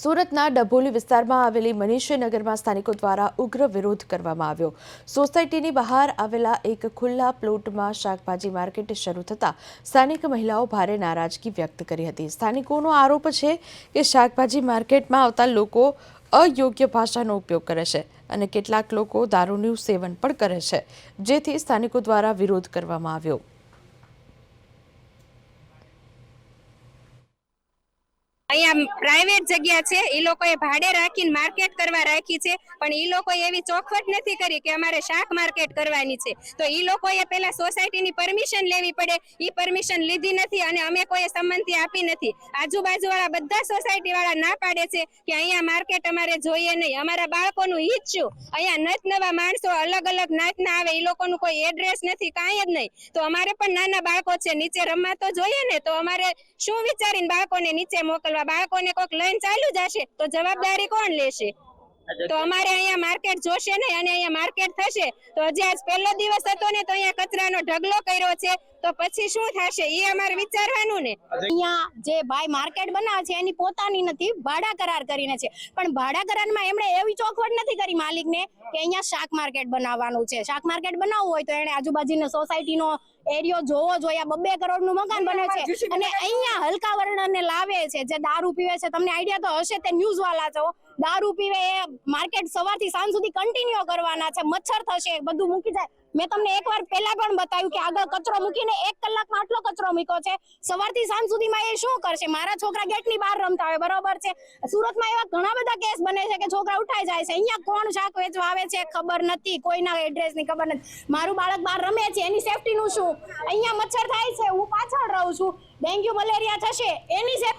સુરતના ડભોલી વિસ્તારમાં આવેલી મનીષનગરમાં સ્થાનિકો દ્વારા ઉગ્ર વિરોધ કરવામાં આવ્યો. સોસાયટીની બહાર આવેલા એક ખુલ્લા પ્લોટમાં શાકભાજી માર્કેટ શરૂ થતાં સ્થાનિક મહિલાઓ ભારે નારાજગી વ્યક્ત કરી હતી. સ્થાનિકોનો આરોપ છે કે શાકભાજી માર્કેટમાં આવતા લોકો અયોગ્ય ભાષાનો ઉપયોગ કરે છે અને કેટલાક લોકો દારૂનું સેવન પણ કરે છે, જેથી સ્થાનિકો દ્વારા વિરોધ કરવામાં આવ્યો. અહીંયા પ્રાઇવેટ જગ્યા છે. એ લોકોએ ભાડે રાખીને માર્કેટ કરવા રાખી છે. પણ એ લોકોએ એવી ચોખવટ નથી કરી કે અમારે શાક માર્કેટ કરવાની છે. તો એ લોકોએ પેલા સોસાયટીની પરમિશન લેવી પડે. એ પરમિશન લીધી નથી અને અમે કોઈ સંમતિ આપી નથી. આજુબાજુવાળા બધા સોસાયટી વાળા ના પાડે છે કે અહીંયા માર્કેટ અમારે જોઈએ નહીં. અમારા બાળકોનું હિત શું અહીંયા નત નવા માણસો અલગ અલગ નાતના આવે એ લોકોનું કોઈ એડ્રેસ નથી, કાંઈ જ નહીં. તો અમારે પણ નાના બાળકો છે, નીચે રમવા તો જોઈએ ને, તો અમારે શું વિચારીને બાળકોને નીચે મોકલવા બાળકોને કોઈક લઈને ચાલુ જશે, તો જવાબદારી કોણ લેશે? તો અમારે અહીંયા માર્કેટ જોશે ને અને અહીંયા માર્કેટ થશે. તો હજી આજ પહેલો દિવસ હતો ને, તો અહીંયા કચરાનો ઢગલો કર્યો છે. તો પછી શું થશે? એ અમારે વિચારવાનું ને. અહીંયા જે ભાઈ માર્કેટ બનાવે છે એની પોતાની નથી ભાડા કરાર કરીને છે. પણ ભાડા કરારમાં એમણે એવી ચોખવટ નથી કરી માલિકને કે અહીંયા શાક માર્કેટ બનાવવાનું છે. શાક માર્કેટ બનાવવું હોય તો એને આજુબાજુની સોસાયટીનો એરિયો જોવો જોઈએ. બબે કરોડનું મકાન બને છે. અને અહીંયા હલકા વર્ણને લાવે છે. જે દારૂ પીવે છે. તમને આઈડિયા તો હશે તે ન્યૂઝ વાળા છો. દારૂ પીવે એ માર્કેટ સવારથી સાંજ સુધી કન્ટિન્યુ કરવાના છે. મચ્છર થશે બધું મૂકી જાય. મેં તમને એકવાર પહેલા પણ બતાવ્યું કે આગળ કચરો મૂકીને એક કલાકમાં આટલો કચરો મૂક્યો છે. સવારથી સાંજ સુધીમાં એ શું કરશે? મારા છોકરા ગેટની બહાર રમતા હોય, બરોબર છે? સુરતમાં એવા ઘણા બધા કેસ બને છે કે છોકરા ઉઠાઈ જાય છે. અહીંયા કોણ શાક વેચવા આવે છે ખબર નથી. કોઈના એડ્રેસની ખબર નથી. મારું બાળક બહાર રમે છે, એની સેફટીનું શું? અહીંયા મચ્છર થાય છે, હું પાછળ રહું છું. ડેન્ગ્યુ મલેરિયા થશે, એની સેફ